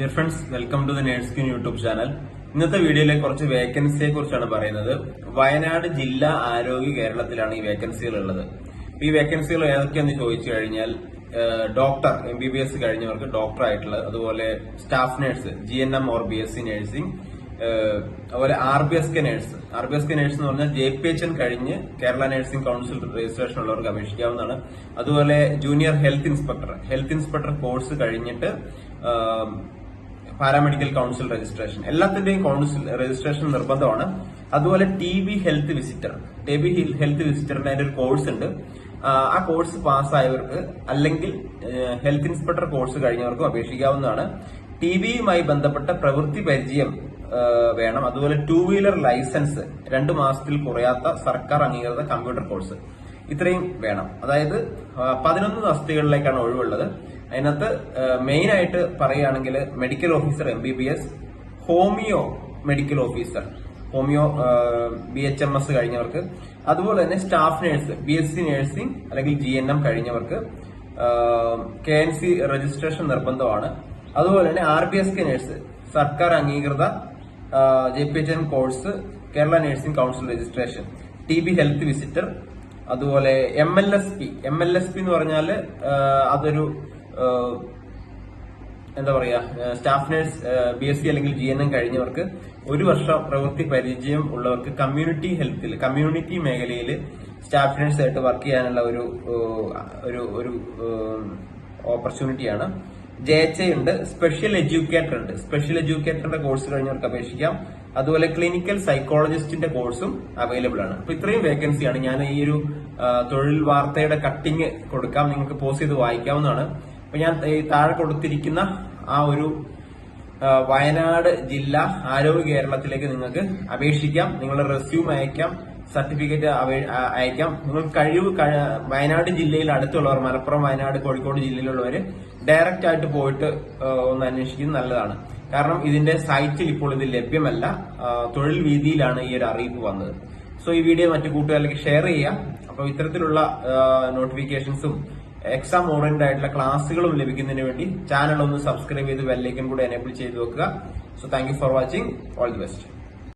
Dear friends welcome to the nurse queen YouTube channel ഇന്നത്തെ വീഡിയോയിലെ കുറച്ച് വേക്കൻസിയെ കുറിച്ചാണ് പറയുന്നത്. വയനാട് ജില്ലാ ആരോഗ്യ കേരളത്തിലാണ് ഈ വേക്കൻസികൾ ഉള്ളത്. ഈ വേക്കൻസികൾ ഏതൊക്കെയാണെന്ന് ചോദിച്ചു കഴിഞ്ഞാൽ doctor M B B S കഴിഞ്ഞവർക്ക് doctor ആയിട്ടുള്ളത് അതുപോലെ staff nurse G N M or B S C nursing അതുപോലെ R B S K nurse R B S K nurse എന്ന് പറഞ്ഞാൽ ജെ പി എച്ച് എൻ കഴിഞ്ഞ് കേരള നഴ്സിംഗ് കൌൺസിൽ രജിസ്ട്രേഷൻ ഉള്ളവർക്ക് അപേക്ഷിക്കാവുന്നതാണ്. അതുപോലെ junior health inspector health inspector course കഴിഞ്ഞിട്ട് paramedical council registration എല്ലാത്തിന്റെയും council registration നിർബന്ധമാണ്. അതുപോലെ T B health visitor T B health വിസിറ്ററിന്റെ അതിന്റെ ഒരു കോഴ്സ് ഉണ്ട്. ആ, കോഴ്സ് പാസ്സായവർക്ക് അല്ലെങ്കിൽ ഹെൽത്ത് ഇൻസ്പെക്ടർ കോഴ്സ് കഴിഞ്ഞവർക്കും അപേക്ഷിക്കാവുന്നതാണ്. ടി ബിയുമായി ബന്ധപ്പെട്ട പ്രവൃത്തി പരിചയം വേണം. അതുപോലെ ടൂ വീലർ ലൈസൻസ് രണ്ട് മാസത്തിൽ കുറയാത്ത സർക്കാർ അംഗീകൃത കമ്പ്യൂട്ടർ കോഴ്സ് ഇത്രയും വേണം. അതായത് പതിനൊന്ന് തസ്തികകളിലേക്കാണ് ഒഴിവുള്ളത്. അതിനകത്ത് മെയിൻ ആയിട്ട് പറയുകയാണെങ്കിൽ medical officer M B B S homeo medical officer homeo B H M S കഴിഞ്ഞവർക്ക് അതുപോലെ തന്നെ staff nurse B S C nursing അല്ലെങ്കിൽ ജി എൻ എം കഴിഞ്ഞവർക്ക് കെ എൻ സി രജിസ്ട്രേഷൻ നിർബന്ധമാണ്. അതുപോലെ തന്നെ R B S K nurse സർക്കാർ അംഗീകൃത J P H N course Kerala nursing council registration T B health visitor അതുപോലെ M L S P M L S P എന്ന് പറഞ്ഞാൽ അതൊരു എന്താ പറയാ staff nurse B S C അല്ലെങ്കിൽ G N M കഴിഞ്ഞവർക്ക് ഒരു വർഷം പ്രവൃത്തി പരിചയം ഉള്ളവർക്ക് കമ്മ്യൂണിറ്റി ഹെൽത്തിൽ കമ്മ്യൂണിറ്റി മേഖലയിൽ സ്റ്റാഫ് നഴ്സ് ആയിട്ട് വർക്ക് ചെയ്യാനുള്ള ഒരു ഒരു ഒരു ഓപ്പർച്യൂണിറ്റിയാണ്. ജെ എച്ച് ഐ ഉണ്ട്. സ്പെഷ്യൽ എഡ്യൂക്കേറ്റർ ഉണ്ട്. സ്പെഷ്യൽ എഡ്യൂക്കേറ്ററിന്റെ കോഴ്സ് കഴിഞ്ഞവർക്ക് അപേക്ഷിക്കാം. അതുപോലെ ക്ലിനിക്കൽ സൈക്കോളജിസ്റ്റിന്റെ കോഴ്സും അവൈലബിൾ ആണ്. അപ്പൊ ഇത്രയും വേക്കൻസിയാണ് ഞാൻ ഈ ഒരു തൊഴിൽ വാർത്തയുടെ കട്ടിങ് കൊടുക്കാം. നിങ്ങൾക്ക് പോസ്റ്റ് ചെയ്ത് വായിക്കാവുന്നതാണ്. അപ്പൊ ഞാൻ താഴെ കൊടുത്തിരിക്കുന്ന ആ ഒരു വയനാട് ജില്ല ആരോഗ്യ കേരളത്തിലേക്ക് നിങ്ങൾക്ക് അപേക്ഷിക്കാം. നിങ്ങളുടെ റെസ്യൂം അയക്കാം. സർട്ടിഫിക്കറ്റ് അയക്കാം. നിങ്ങൾ കഴിവ് വയനാട് ജില്ലയിൽ അടുത്തുള്ളവർ മലപ്പുറം വയനാട് കോഴിക്കോട് ജില്ലയിലുള്ളവർ ഡയറക്റ്റ് ആയിട്ട് പോയിട്ട് ഒന്ന് അന്വേഷിക്കുന്നത് നല്ലതാണ്. കാരണം ഇതിന്റെ സൈറ്റിൽ ഇപ്പോൾ ഇത് ലഭ്യമല്ല. തൊഴിൽ വീതിയിലാണ് ഈ ഒരു അറിയിപ്പ് വന്നത്. സോ ഈ വീഡിയോ മറ്റു കൂട്ടുകാരിലേക്ക് ഷെയർ ചെയ്യാം. അപ്പോൾ ഇത്തരത്തിലുള്ള നോട്ടിഫിക്കേഷൻസും എക്സാം ഓറിയന്റഡ് ആയിട്ടുള്ള ക്ലാസ്സുകളും ലഭിക്കുന്നതിന് വേണ്ടി ചാനൽ ഒന്ന് സബ്സ്ക്രൈബ് ചെയ്ത് ബെല്ലേക്കും കൂടെ എനേബിൾ ചെയ്ത് വെക്കുക. So thank for watching all the best